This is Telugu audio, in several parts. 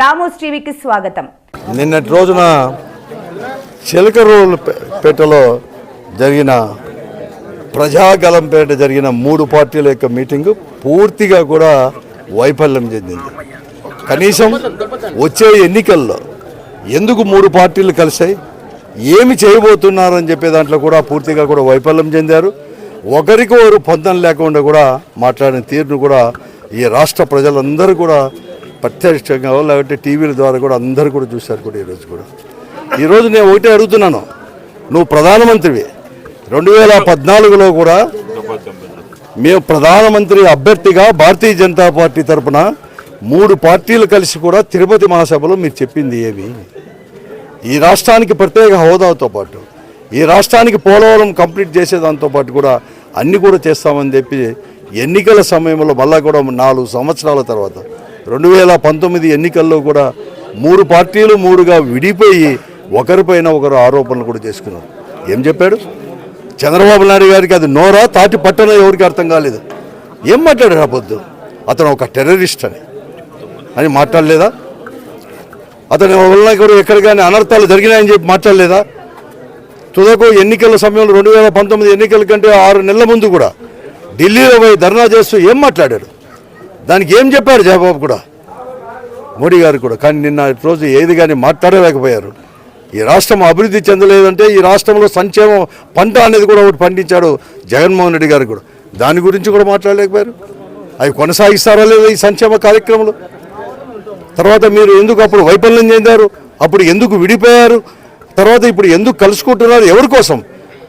రామోస్ టీవీకి స్వాగతం. నిన్నటి రోజున చిలకరూరుపేటలో జరిగిన ప్రజాగలంపేట జరిగిన మూడు పార్టీల యొక్క మీటింగ్ పూర్తిగా కూడా వైఫల్యం చెందింది. కనీసం వచ్చే ఎన్నికల్లో ఎందుకు మూడు పార్టీలు కలిసాయి ఏమి చేయబోతున్నారని చెప్పే దాంట్లో కూడా పూర్తిగా కూడా వైఫల్యం చెందారు. ఒకరికి ఒకరు పొందం లేకుండా కూడా మాట్లాడిన తీరును కూడా ఈ రాష్ట్ర ప్రజలందరూ కూడా ప్రత్యక్షంగా లేకపోతే టీవీల ద్వారా కూడా అందరూ కూడా చూశారు కూడా ఈరోజు కూడా. ఈరోజు నేను ఒకటే అడుగుతున్నాను. నువ్వు ప్రధానమంత్రివి. రెండు వేల పద్నాలుగులో కూడా మేము ప్రధానమంత్రి అభ్యర్థిగా భారతీయ జనతా పార్టీ తరపున మూడు పార్టీలు కలిసి కూడా తిరుపతి మహాసభలో మీరు చెప్పింది ఏమి? ఈ రాష్ట్రానికి ప్రత్యేక హోదాతో పాటు ఈ రాష్ట్రానికి పోలవరం కంప్లీట్ చేసేదాంతో పాటు కూడా అన్నీ కూడా చేస్తామని చెప్పి ఎన్నికల సమయంలో మళ్ళా కూడా నాలుగు సంవత్సరాల తర్వాత రెండు వేల పంతొమ్మిది ఎన్నికల్లో కూడా మూడు పార్టీలు మూడుగా విడిపోయి ఒకరిపైన ఒకరు ఆరోపణలు కూడా చేసుకున్నారు. ఏం చెప్పాడు? చంద్రబాబు నాయుడు గారికి అది నోరా తాటి పట్టణ ఎవరికి అర్థం కాలేదు. ఏం మాట్లాడారు అబద్ధం పొద్దు? అతను ఒక టెర్రరిస్ట్ అని. అని మాట్లాడలేదా? అతని వల్ల కూడా ఎక్కడ కానీ అనర్థాలు జరిగినాయని చెప్పి మాట్లాడలేదా? తుదకు ఎన్నికల సమయంలో రెండు వేల పంతొమ్మిది ఎన్నికల కంటే ఆరు నెలల ముందు కూడా ఢిల్లీలో పోయి ధర్నా చేస్తూ ఏం మాట్లాడాడు దానికి ఏం చెప్పారు జయబాబు కూడా? మోడీ గారు కూడా. కానీ నిన్న రోజు ఏది కానీ మాట్లాడలేకపోయారు. ఈ రాష్ట్రం అభివృద్ధి చెందలేదంటే ఈ రాష్ట్రంలో సంక్షేమం పంట అనేది కూడా ఒకటి పండించాడు జగన్మోహన్ రెడ్డి గారు కూడా. దాని గురించి కూడా మాట్లాడలేకపోయారు. అవి కొనసాగిస్తారా లేదా ఈ సంక్షేమ కార్యక్రమాలు? తర్వాత మీరు ఎందుకు అప్పుడు వైఫల్యం చెందారు? అప్పుడు ఎందుకు విడిపోయారు? తర్వాత ఇప్పుడు ఎందుకు కలుసుకుంటున్నారు? ఎవరి కోసం?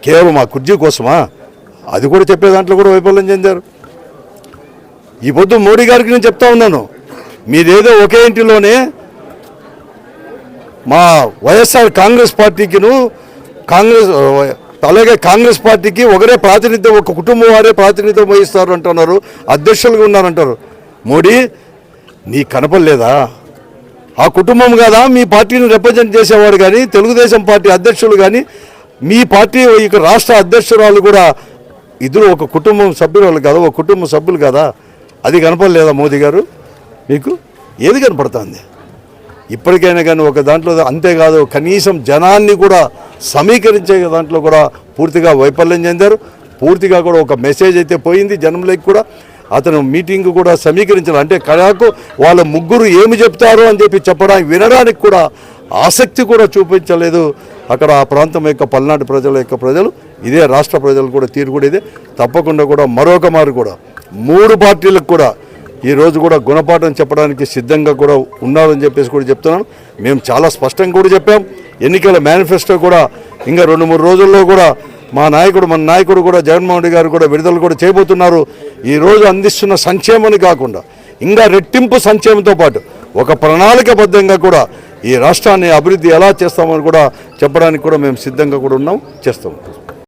కేవలం ఆ కుర్జీ కోసమా? అది కూడా చెప్పే దాంట్లో కూడా వైఫల్యం చెందారు. ఈ పొద్దు మోడీ గారికి నేను చెప్తా ఉన్నాను. మీరేదో ఒకే ఇంటిలోనే మా వైఎస్ఆర్ కాంగ్రెస్ పార్టీకిను కాంగ్రెస్ అలాగే కాంగ్రెస్ పార్టీకి ఒకరే ప్రాతినిధ్యం ఒక కుటుంబం వారే ప్రాతినిధ్యం వహిస్తారు అంటున్నారు. అధ్యక్షులుగా ఉన్నారంటారు. మోడీ నీ కనపడలేదా? ఆ కుటుంబం కదా? మీ పార్టీని రిప్రజెంట్ చేసేవాడు కానీ తెలుగుదేశం పార్టీ అధ్యక్షులు కానీ మీ పార్టీ ఇక రాష్ట్ర అధ్యక్షురాలు కూడా ఇద్దరు ఒక కుటుంబం సభ్యురాలు కదా ఒక కుటుంబ సభ్యులు కదా? అది కనపడలేదా మోదీ గారు? మీకు? ఏది కనపడుతుంది? ఇప్పటికైనా కానీ ఒక దాంట్లో అంతేకాదు కనీసం జనాన్ని కూడా సమీకరించే దాంట్లో కూడా పూర్తిగా వైఫల్యం చెందారు. పూర్తిగా కూడా ఒక మెసేజ్ అయితే పోయింది జనంలోకి కూడా. అతను మీటింగ్ కూడా సమీకరించాలి అంటే కళకు వాళ్ళ ముగ్గురు ఏమి చెప్తారు అని చెప్పి చెప్పడానికి వినడానికి కూడా ఆసక్తి కూడా చూపించలేదు అక్కడ ఆ ప్రాంతం యొక్క పల్నాడు ప్రజల యొక్క ప్రజలు. ఇదే రాష్ట్ర ప్రజలు కూడా తీరు కూడా ఇదే. తప్పకుండా కూడా మరొక మారు కూడా మూడు పార్టీలకు కూడా ఈ రోజు కూడా గుణపాఠం చెప్పడానికి సిద్ధంగా కూడా ఉన్నారని చెప్పేసి కూడా చెప్తున్నాను. మేము చాలా స్పష్టంగా కూడా చెప్పాం. ఎన్నికల మేనిఫెస్టో కూడా ఇంకా రెండు మూడు రోజుల్లో కూడా మా నాయకుడు మన నాయకుడు కూడా జగన్మోహన్ రెడ్డి గారు కూడా విడుదల కూడా చేయబోతున్నారు. ఈ రోజు అందిస్తున్న సంక్షేమాన్ని కాకుండా ఇంకా రెట్టింపు సంక్షేమంతో పాటు ఒక ప్రణాళికబద్ధంగా కూడా ఈ రాష్ట్రాన్ని అభివృద్ధి ఎలా చేస్తామని కూడా చెప్పడానికి కూడా మేము సిద్ధంగా కూడా ఉన్నాం చేస్తాం.